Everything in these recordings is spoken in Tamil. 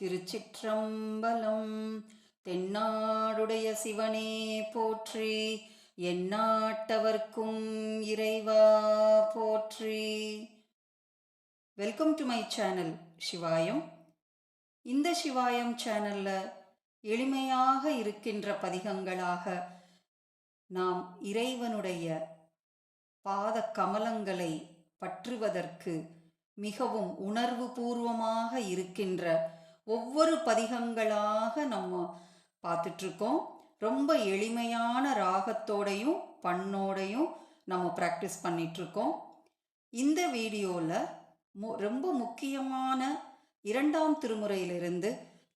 திருச்சிற்றம்பலம் தென்னாடுடைய சிவனே போற்றி எந்நாட்டவர்க்கும் இறைவா போற்றி. Welcome to my channel Sivayam இந்த சிவாயம் சேனல்ல எளிமையாக இருக்கின்ற பதிகங்களாக நாம் இறைவனுடைய பாத கமலங்களை பற்றுவதற்கு மிகவும் உணர்வு பூர்வமாக இருக்கின்ற ஒவ்வொரு பதிகங்களாக நம்ம பார்த்துட்ருக்கோம். ரொம்ப எளிமையான ராகத்தோடையும் பண்ணோடையும் நம்ம ப்ராக்டிஸ் பண்ணிகிட்ருக்கோம் இந்த வீடியோவில் மு ரொம்ப முக்கியமான இரண்டாம் திருமுறையிலிருந்து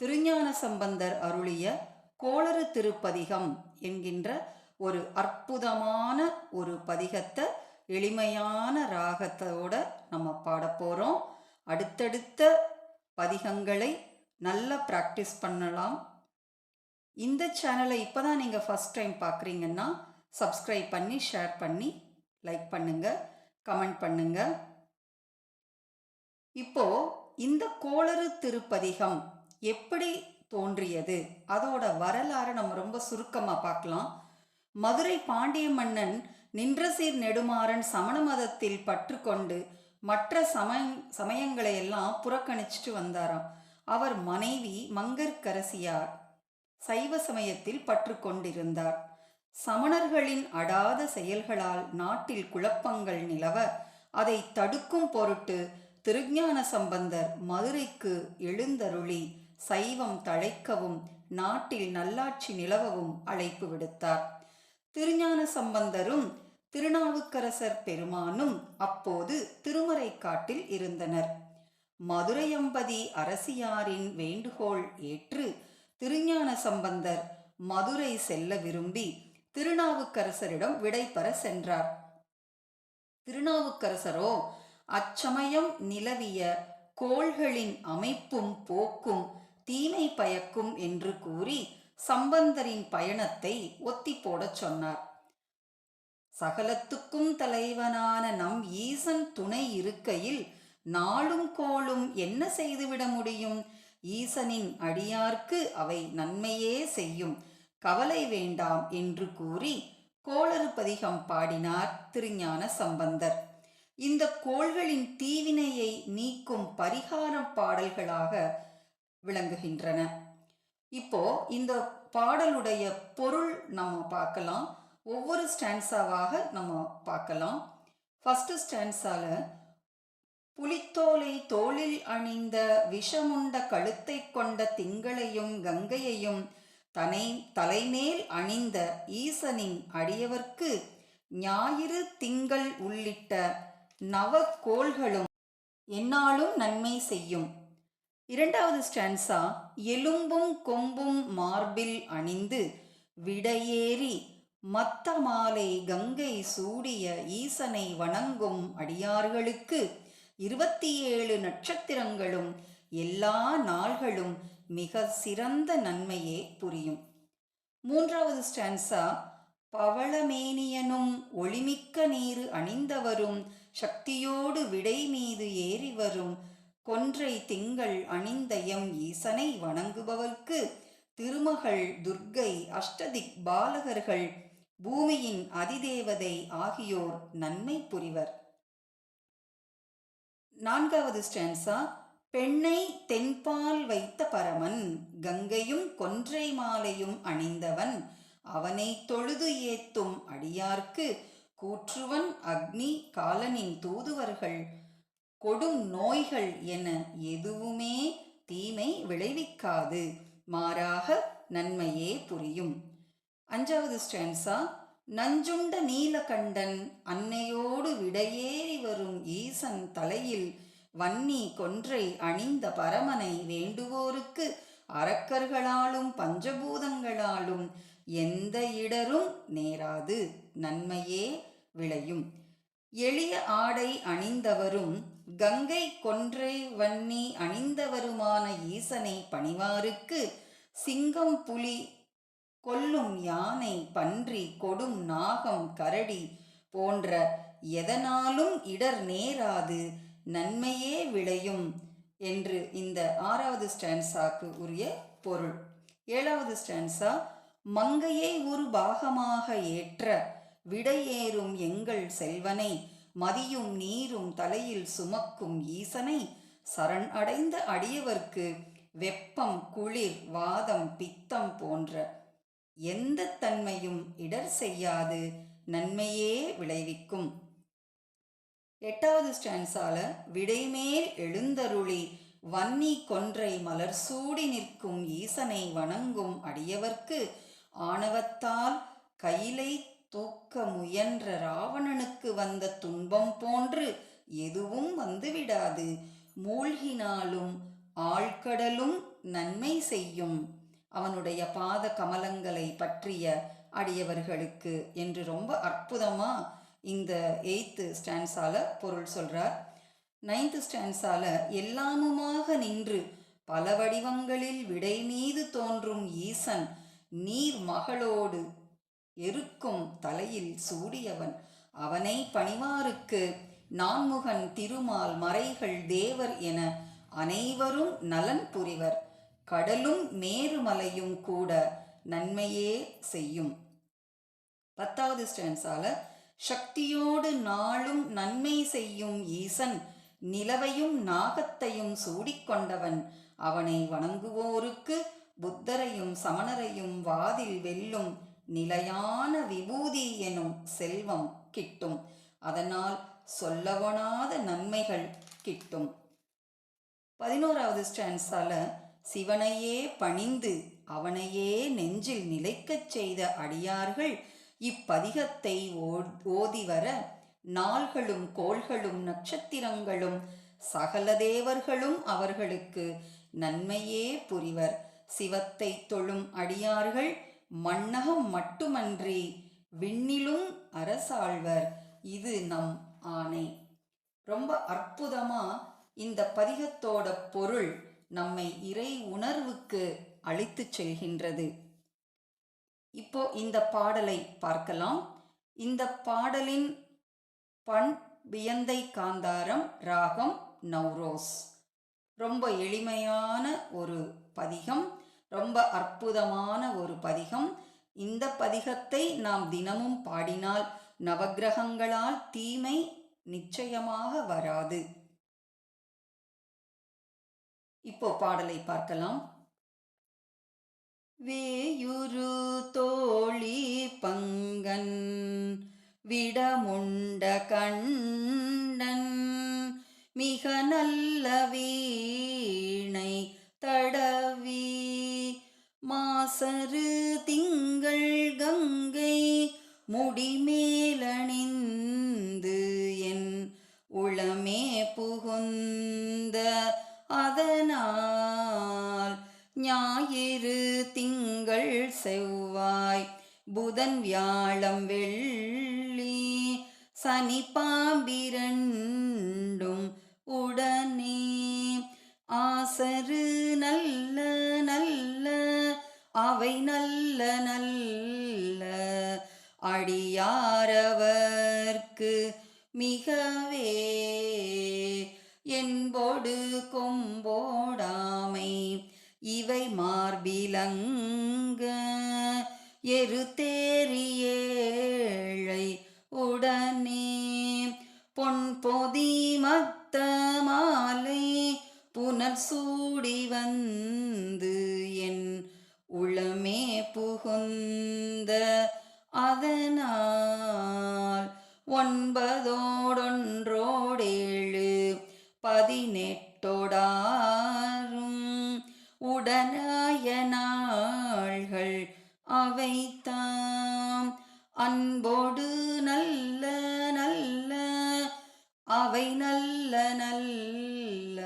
திருஞான சம்பந்தர் அருளிய கோளறு திருப்பதிகம் என்கின்ற ஒரு அற்புதமான ஒரு பதிகத்தை எளிமையான ராகத்தோட நம்ம பாடப்போகிறோம் அடுத்தடுத்த பதிகங்களை நல்லா ப்ராக்டிஸ் பண்ணலாம். இந்த சேனலை இப்போ தான் நீங்கள் ஃபஸ்ட் டைம் பார்க்குறீங்கன்னா சப்ஸ்கிரைப் பண்ணி ஷேர் பண்ணி லைக் பண்ணுங்கள் கமெண்ட் பண்ணுங்கள் இப்போது இந்த கோளறு திருப்பதிகம் எப்படி தோன்றியது? அதோட வரலாறு நம்ம ரொம்ப சுருக்கமாக பார்க்கலாம் மதுரை பாண்டிய மன்னன் நின்றசீர் நெடுமாறன் சமண மதத்தில் பற்று கொண்டு மற்ற சமய சமயங்களை எல்லாம் புறக்கணிச்சிட்டு வந்தாராம். அவர் மனைவி மங்கற்கரசியார் சைவ சமயத்தில் பற்று கொண்டிருந்தார். சமணர்களின் அடாத செயல்களால் நாட்டில் குழப்பங்கள் நிலவ அதை தடுக்கும் பொருட்டு திருஞான சம்பந்தர் மதுரைக்கு எழுந்தருளி சைவம் தழைக்கவும் நாட்டில் நல்லாட்சி நிலவவும் அழைப்பு விடுத்தார். திருஞான சம்பந்தரும் திருநாவுக்கரசர் பெருமானும் அப்போது திருமறைக்காட்டில் இருந்தனர். மதுரையம்பதி அரசியாரின் வேண்டுகோள் ஏற்று திருஞான சம்பந்தர் மதுரை செல்ல விரும்பி திருநாவுக்கரசரிடம் விடைபெற சென்றார். திருநாவுக்கரசரோ அச்சமயம் நிலவிய கோள்களின் அமைப்பும் போக்கும் தீமை பயக்கும் என்று கூறி சம்பந்தரின் பயணத்தை ஒத்தி போடச் சொன்னார். சகலத்துக்கும் தலைவனான நம் ஈசன் துணை இருக்கையில் நாளும் கோளும் என்ன செய்துவிட முடியும்? ஈசனின் அடியார்க்கு அவை நன்மையே செய்யும். கவலை வேண்டாம் என்று கூறி கோளறு பதிகம் பாடினார் திருஞான சம்பந்தர். இந்த கோள்களின் தீவினையை நீக்கும் பரிகாரம் பாடல்களாக விளங்குகின்றன. இப்போ இந்த பாடலுடைய பொருள் நம்ம பார்க்கலாம். ஒவ்வொரு ஸ்டான்ஸாவாக நம்ம பார்க்கலாம். ஃபஸ்ட்டு ஸ்டான்ஸால புலித்தோலை தோளில் அணிந்த விஷமுண்ட கழுத்தை கொண்ட திங்களையும் கங்கையையும் தனை தலைமேல் அணிந்த ஈசனின் அடியவர்க்கு ஞாயிறு திங்கள் உள்ளிட்ட நவக்கோள்களும் என்னாலும் நன்மை செய்யும். இரண்டாவது ஸ்டான்ஸா எலும்பும் கொம்பும் மார்பில் அணிந்து விடையேறி மத்த மாலை கங்கை சூடிய ஈசனை வணங்கும் அடியார்களுக்கு இருபத்தி ஏழு நட்சத்திரங்களும் எல்லா நாள்களும் மிக சிறந்த நன்மையே புரியும். மூன்றாவது ஸ்டான்ஸா பவளமேனியனும் ஒளிமிக்க நீரு அணிந்தவரும் சக்தியோடு விடை மீது ஏறி வரும் கொன்றை திங்கள் அணிந்த எம் ஈசனை வணங்குபவர்க்கு திருமகள் துர்க்கை அஷ்டதிக் பாலகர்கள் பூமியின் அதிதேவதை ஆகியோர் நன்மை புரிவர். நான்காவது ஸ்டான்ஸா பெண்ணை தென்பால் வைத்த பரமன் கங்கையும் கொன்றை மாலையும் அணிந்தவன் அவனை தொழுது ஏத்தும் அடியார்க்கு கூற்றுவன் அக்னி காலனின் தூதுவர்கள் கொடும் நோய்கள் என எதுவுமே தீமை விளைவிக்காது மாறாக நன்மையே புரியும். அஞ்சாவது ஸ்டான்ஸா நஞ்சுண்ட நீலகண்டன் அன்னையோடு விடையேறி வரும் ஈசன் தலையில் வன்னி கொன்றை அணிந்த பரமனை வேண்டுவோருக்கு அரக்கர்களாலும் பஞ்சபூதங்களாலும் எந்த இடரும் நேராது நன்மையே விளையும். எளிய ஆடை அணிந்தவரும் கங்கை கொன்றை வன்னி அணிந்தவருமான ஈசனை பணிவாருக்கு சிங்கம் புலி கொல்லும் யானை பன்றி கொடும் நாகம் கரடி போன்ற எதனாலும் இடர் நேராது நன்மையே விளையும் என்று இந்த ஆறாவது ஸ்டான்ஸாக்கு உரிய பொருள். ஏழாவது ஸ்டான்ஸா மங்கையை ஒரு பாகமாக ஏற்ற விடையேறும் எங்கள் செல்வனை மதியும் நீரும் தலையில் சுமக்கும் ஈசனை சரண் அடைந்த அடியவர்க்கு வெப்பம் குளிர் வாதம் பித்தம் போன்ற எந்த தன்மையும் இடர் செய்யாது நன்மையே விளைவிக்கும். எட்டாவது ஸ்டான்ஸால விடைமேல் எழுந்தருளி வன்னி கொன்றை மலர் சூடி நிற்கும் ஈசனை வணங்கும் அடியவர்க்கு ஆணவத்தால் கையிலை தூக்க முயன்ற ராவணனுக்கு வந்த துன்பம் போன்று எதுவும் வந்துவிடாது. மூழ்கினாலும் ஆழ்கடலும் நன்மை செய்யும். அவனுடைய பாத கமலங்களை பற்றிய அடியவர்களுக்கு என்று ரொம்ப அற்புதமாக இந்த எயித்து ஸ்டான்ஸால பொருள் சொல்கிறார் நைன்த்து ஸ்டான்ஸால எல்லாமுமாக நின்று பல வடிவங்களில் விடை மீது தோன்றும் ஈசன் நீர் மகளோடு எருக்கும் தலையில் சூடியவன். அவனை பணிவாருக்கு நான்முகன் திருமால் மறைகள் தேவர் என அனைவரும் நலன் புரிவர். கடலும் மேருமலையும் கூட நன்மையே செய்யும். பத்தாவது ஸ்டான்ஸால சக்தியோடு நாளும் நன்மை செய்யும் ஈசன் நிலவையும் நாகத்தையும் சூடிக்கொண்டவன் அவனை வணங்குவோருக்கு புத்தரையும் சமணரையும் வாதில் வெல்லும் நிலையான விபூதி எனும் செல்வம் கிட்டும். அதனால் சொல்லவனாத நன்மைகள் கிட்டும். பதினோராவது ஸ்டான்ஸால சிவனையே பணிந்து அவனையே நெஞ்சில் நிலைக்கச் செய்த அடியார்கள் இப்பதிகத்தை ஓதி வர நாள்களும் கோள்களும் நட்சத்திரங்களும் சகல தேவர்களும் அவர்களுக்கு நன்மையே புரிவர். சிவத்தை தொழும் அடியார்கள் மன்னகம் மட்டுமன்றி விண்ணிலும் அரசாழ்வர். இது நம் ஆணை. ரொம்ப அற்புதமா இந்த பதிகத்தோட பொருள் நம்மை இறை உணர்வுக்கு அழைத்துச் செல்கின்றது. இப்போ இந்த பாடலை பார்க்கலாம். இந்த பாடலின் பண் வியந்தை காந்தாரம் ராகம் நவ்ரோஸ். ரொம்ப எளிமையான ஒரு பதிகம் ரொம்ப அற்புதமான ஒரு பதிகம். இந்த பதிகத்தை நாம் தினமும் பாடினால் நவக்கிரகங்களால் தீமை நிச்சயமாக வராது. இப்போ பாடலை பார்க்கலாம். வேயுரு தோழி பங்கன் விடமுண்ட கண்டன் மிக நல்ல வீணை தடவி மாசரு திங்கள் கங்கை முடிமேலணி செவ்வாய் புதன் வியாழம் வெள்ளி சனி பாம்பிரண்டும் உடனே. ஆசரு நல்ல நல்ல அவை நல்ல உளமே புகுந்த அதனால் ஒன்பதோடொன்றோடேழு பதினெட்டோடாரும் உடனாய நாள்கள் அவைத்தாம் அன்போடு நல்ல நல்ல அவை நல்ல நல்ல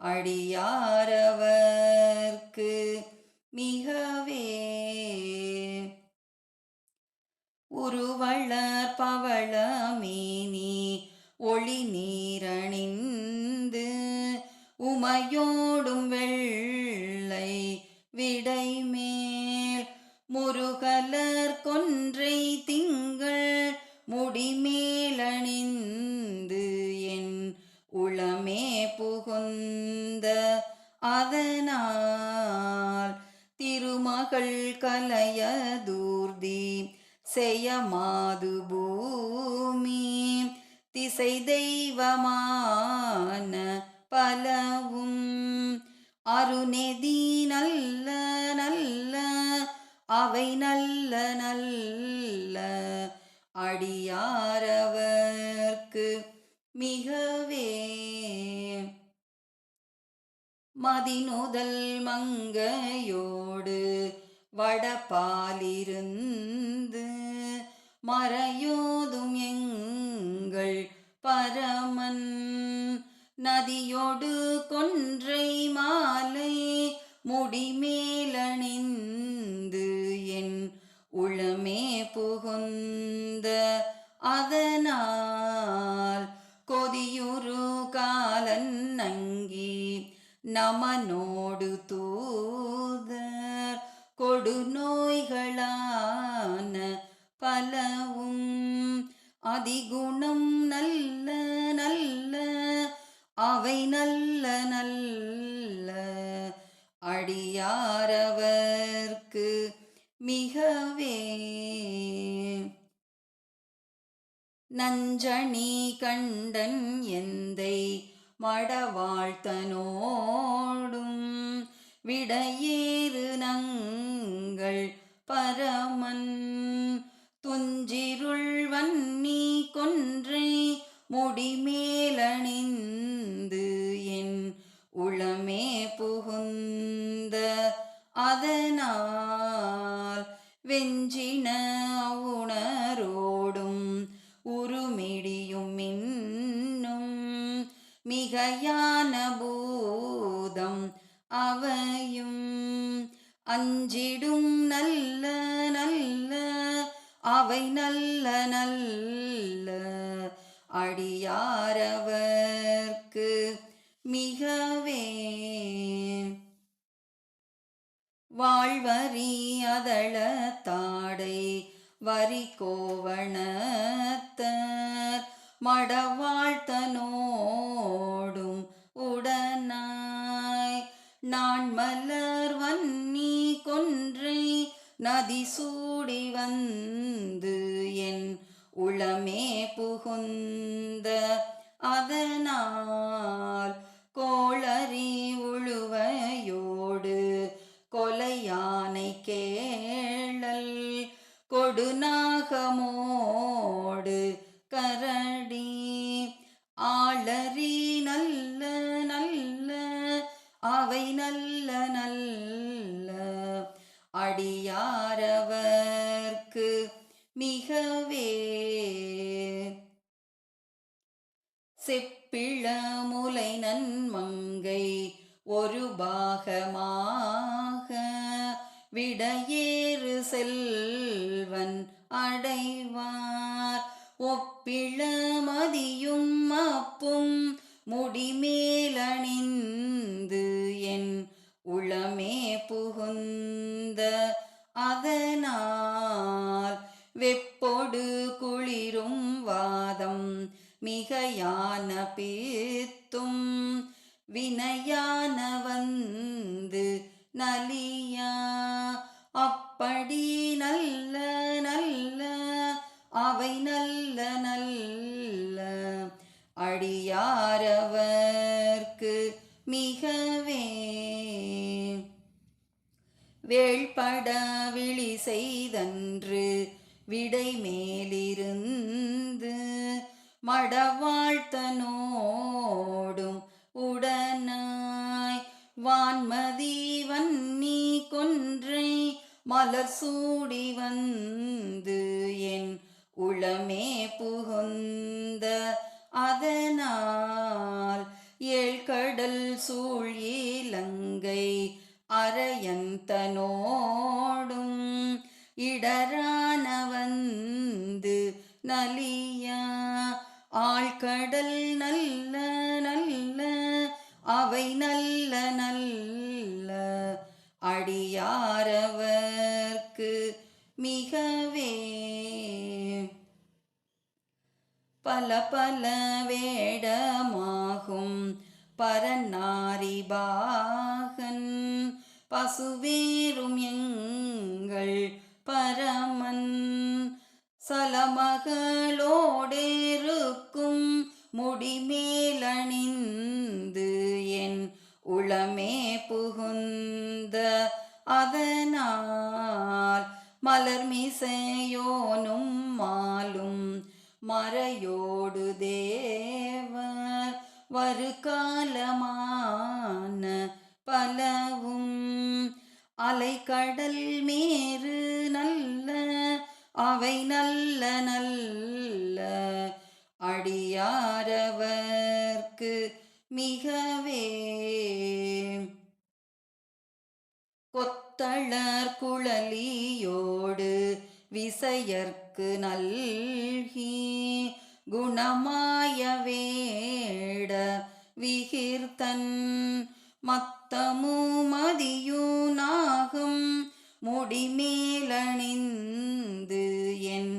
அடியாரவர் உருவளர் பவளமே. அருநெதி நல்ல நல்ல அவை நல்ல நல்ல அடியாரவர்க்கு மிகவே. மதிநுதல் மங்கையோடு வடபாலிருந்து மறையோதும் எங்கள் பரமன். நதியோடு கொன்றை மாலை முடிமேலணிந்து என் உளமே புகுந்த அதனால் கொதியுரு காலன் நங்கி நமனோடு தூதர் கொடுநோய்களான பலவும் அதிகுணம் நல்ல நல்ல அவை நல்ல நல்ல அடியாரவர்க்கு மிகவே. நஞ்சணி கண்டன் எந்தை மடவாழ்த்தனோடும் விடையேறு நங்கள் பரமன். துஞ்சிருள்வன் நீ கொன்றை முடிமேலணிந்து என் உளமே புகுந்த அதனால் வெஞ்சின உணரோடும் உருமிடியும் இன்னும் மிகையான பூதம் அவையும் அஞ்சிடும் நல்ல நல்ல அவை நல்ல நல்ல அடியாரவர்க்கு மிகவே வாழ்வரி அதள தாடை வரி கோவணத்தர் மடவாழ்த்தனோடும் உடனாய் நான் மலர் வன்னி கொன்றை நதி சூடி வந்து என் உளமே புகுந்த விடையேறு செல்வன் அடைவார். ஒப்பிள மதியும் அப்பும் முடிமேலணிந்து என் உளமே புகுந்த அதனால் வெப்பொடு குளிரும் வாதம் மிகையான பேத்தும் வினையான வந்து நலியா? அப்படி நல்ல நல்ல அவை நல்ல நல்ல. அடியாரவர்க்கு மிகவே. வேள்பட விழி செய்தன்று விடை மேலிருந்து மடவா மலர் சூடி வந்து என் உளமே புகுந்த அதனால் ஏழ்கடல் சூழ் இலங்கை அரையந்தனோடும் இடரான வந்து நலியா. ஆழ்கடல் நல்ல நல்ல அவை நல்ல நல்ல அடியாரவர் மிகவே பல பல வேடமாகும் பரநாரிபாகன் பசுவேறும் எங்கள் பரமன். சலமகளோடேருக்கும் முடிமேலணிந்து என் உளமே புகுந்த அதனால் மலர்மிசையோனும் மாலும் மறையோடு தேவர் வருகாலமான பலவும் அலைக்கடல் மேறு நல்ல அவை நல்ல நல்ல அடியாரவர்க்கு மிகவே தளர் குழலியோடு விசையர்க்கு நல்கி குணமாய வேட விகிர்த்தன் மத்தமு மதியுனாகும் முடிமேலணிந்து என்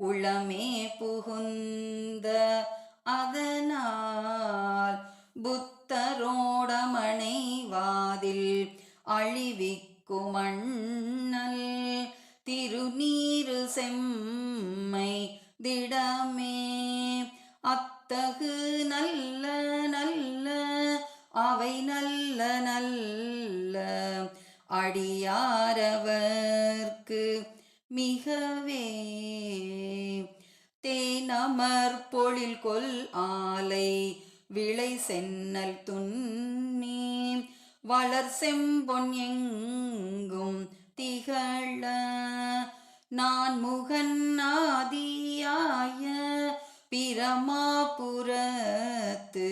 உளமே புகுந்த அதனால் புத்தரோடமனை அழிவிக்க அழிவிக்குமண்ணல் திருநீரு செம்மை திடமே. அத்தகு நல்ல நல்ல அவை நல்ல நல்ல அடியாரவர்க்கு மிகவே. தேனமர் பொழில் கொல் ஆலை விளை சென்னல் துண்ணி வளர் செம்பொன் எங்கும் திகழ நான் முகன் ஆதியாய பிரமாபுரத்து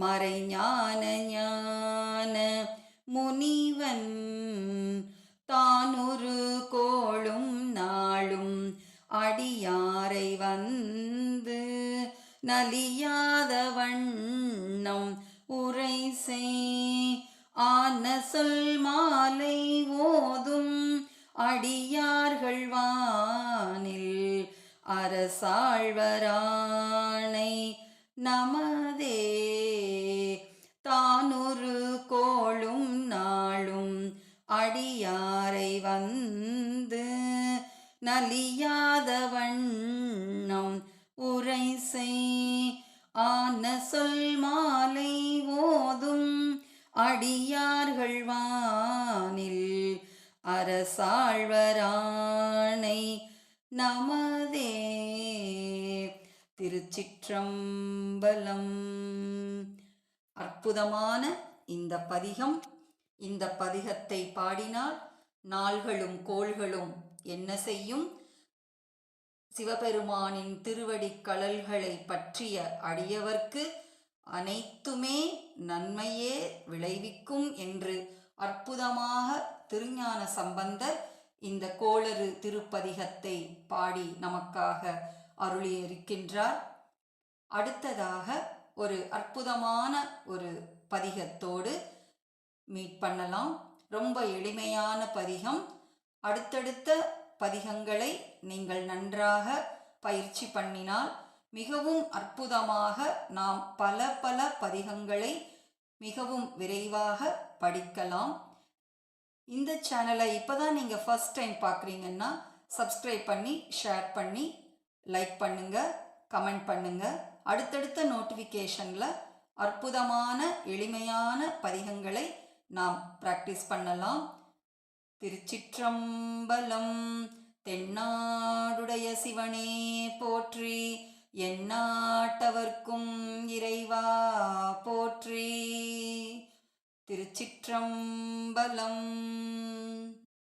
மறைஞான ஞான முனிவன். தானொரு கோளும் நாளும் அடியாரை வந்து நலியாத வண்ணம் உரை செய் ஆன சொல் மாலை ஓதும் அடியார்கள் வானில் அரசாழ்வராணை நமதே. தானொரு கோளும் நாளும் அடியாரை வந்து நலியா திருச்சிற்றம்பலம் அற்புதமான இந்த பதிகம் இந்த பதிகத்தை பாடினால் நாள்களும் கோள்களும் என்ன செய்யும்? சிவபெருமானின் திருவடிக் கழல்களை பற்றிய அடியவர்க்கு அனைத்துமே நன்மையே விளைவிக்கும் என்று அற்புதமாக திருஞான சம்பந்தர் இந்த கோளறு திருப்பதிகத்தை பாடி நமக்காக அருளியிருக்கின்றார். அடுத்ததாக ஒரு அற்புதமான ஒரு பதிகத்தோடு மீட் பண்ணலாம். ரொம்ப எளிமையான பதிகம். அடுத்தடுத்த பதிகங்களை நீங்கள் நன்றாக பயிற்சி பண்ணினால் மிகவும் அற்புதமாக நாம் பல பல பதிகங்களை மிகவும் விரைவாக படிக்கலாம். இந்த சேனலை இப்போ தான் நீங்கள் ஃபஸ்ட் டைம் பார்க்குறீங்கன்னா சப்ஸ்கிரைப் பண்ணி ஷேர் பண்ணி லைக் பண்ணுங்கள் கமெண்ட் பண்ணுங்கள் அடுத்தடுத்த நோட்டிஃபிகேஷனில் அற்புதமான எளிமையான பதிகங்களை நாம் ப்ராக்டிஸ் பண்ணலாம். திருச்சிற்றம்பலம் தென்னாடுடைய சிவனே போற்றி எந்நாட்டவர்க்கும் இறைவா போற்றி. திருச்சிற்றம்பலம்.